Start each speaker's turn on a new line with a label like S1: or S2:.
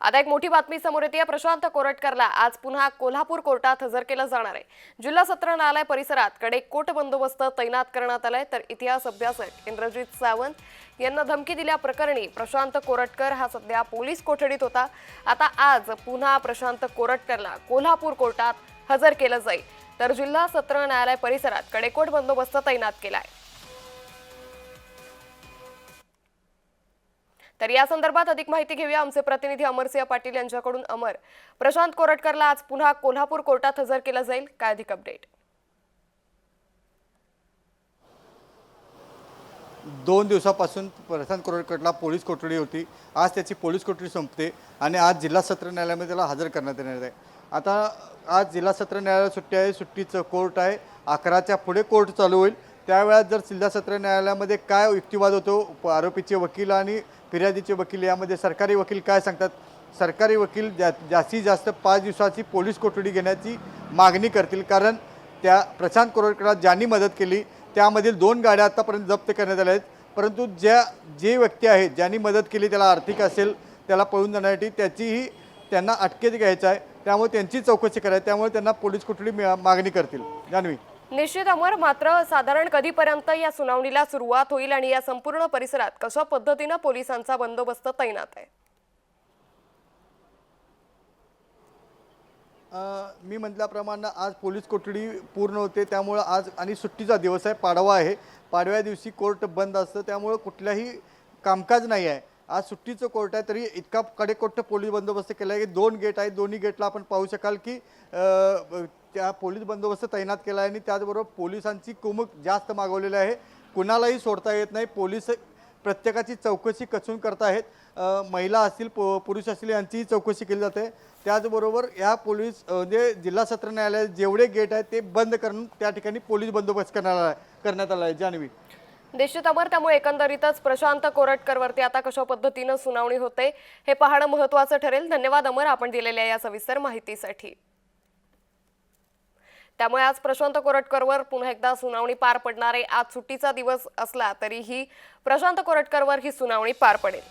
S1: आता एक मोठी बातमी समोर येते. प्रशांत कोरटकरला आज पुन्हा कोल्हापूर कोर्टात हजर केलं जाणार आहे. जिल्हा सत्र न्यायालय परिसरात कडेकोट बंदोबस्त तैनात करण्यात आलाय. तर इतिहास अभ्यासक इंद्रजित सावंत यांना धमकी दिल्या प्रकरणी प्रशांत कोरटकर हा सध्या पोलीस कोठडीत होता. आता आज पुन्हा प्रशांत कोरटकरला कोल्हापूर कोर्टात हजर केलं जाईल. तर जिल्हा सत्र न्यायालय परिसरात कडेकोट बंदोबस्त तैनात केला आहे तर या संदर्भात अधिक माहिती घेऊया आमचे प्रतिनिधी अमरसिंह पाटील यांच्याकडून. अमर प्रशांत कोरटकरला आज पुन्हा कोल्हापूर कोर्टात हजर केलं जाईल. काय अधिक अपडेट?
S2: दोन दिवसापासून प्रशांत कोरटकरला पोलीस कोठडी होती. आज त्याची पोलीस कोठडी संपते आणि आज जिल्हा सत्र न्यायालयामध्ये त्याला हजर करण्यात येणार आहे. आता आज जिल्हा सत्र न्यायालय सुट्टी आहे सुट्टीचं कोर्ट आहे. अकराच्या पुढे कोर्ट चालू होईल. त्यावेळात जर जिल्हा सत्र न्यायालयामध्ये काय युक्तिवाद होतो आरोपीचे वकील आणि फिर्यादीचे वकील यामध्ये सरकारी वकील काय सांगतात? सरकारी वकील जा जास्तीत जास्त पाच दिवसाची पोलीस कोठडी घेण्याची मागणी करतील. कारण त्या प्रशांत कोरटकरला ज्यांनी मदत केली त्यामधील दोन गाड्या आत्तापर्यंत जप्त करण्यात आल्या आहेत. परंतु ज्या जे व्यक्ती आहेत ज्यांनी मदत केली त्याला आर्थिक असेल त्याला पळून जाण्यासाठी त्याचीही त्यांना अटकेत घ्यायचं आहे. त्यामुळे त्यांची चौकशी करायची त्यामुळे त्यांना पोलीस कोठडी मागणी करतील. जान्हवी.
S1: निश्चित अमर मात्र साधारण कधीपर्यंत या सुनावणीला सुरुवात होईल आणि या संपूर्ण परिसरात कशा पद्धतीनं पोलिसांचा बंदोबस्त तैनात आहे?
S2: मी म्हटल्याप्रमाणे आज पोलीस कोठडी पूर्ण होते त्यामुळं आज आणि सुट्टीचा दिवस आहे पाडवा आहे. पाडव्या दिवशी कोर्ट बंद असतं त्यामुळं कुठल्याही कामकाज नाही आहे. आज सुट्टीचं कोर्ट आहे तरी इतका कडेकोट्ट पोलीस बंदोबस्त केला आहे की दोन गेट आहेत दोन्ही गेटला आपण पाहू शकाल की त्या पोलीस बंदोबस्त तैनात केला आहे आणि त्याचबरोबर पोलिसांची कुमक जास्त मागवलेली आहे. कुणालाही सोडता येत नाही पोलीस प्रत्येकाची चौकशी कचून करत आहेत महिला असतील पु पुरुष असतील यांचीही चौकशी केली जाते. त्याचबरोबर या पोलीस म्हणजे जिल्हा सत्र न्यायालयात जेवढे गेट आहेत ते बंद करून त्या ठिकाणी पोलीस बंदोबस्त करण्यात आला करण्यात आला आहे. जान्हवी.
S1: निश्चित अमर त्यामुळे एकंदरीतच प्रशांत कोरटकरवरती आता कशा पद्धतीनं सुनावणी होते हे पाहणं महत्वाचं ठरेल. धन्यवाद अमर आपण दिलेल्या या सविस्तर माहितीसाठी. त्यामुळे आज प्रशांत कोरटकरवर पुन्हा एकदा सुनावणी पार पडणार आहे. आज सुट्टीचा दिवस असला तरीही प्रशांत कोरटकरवर ही सुनावणी पार पडेल.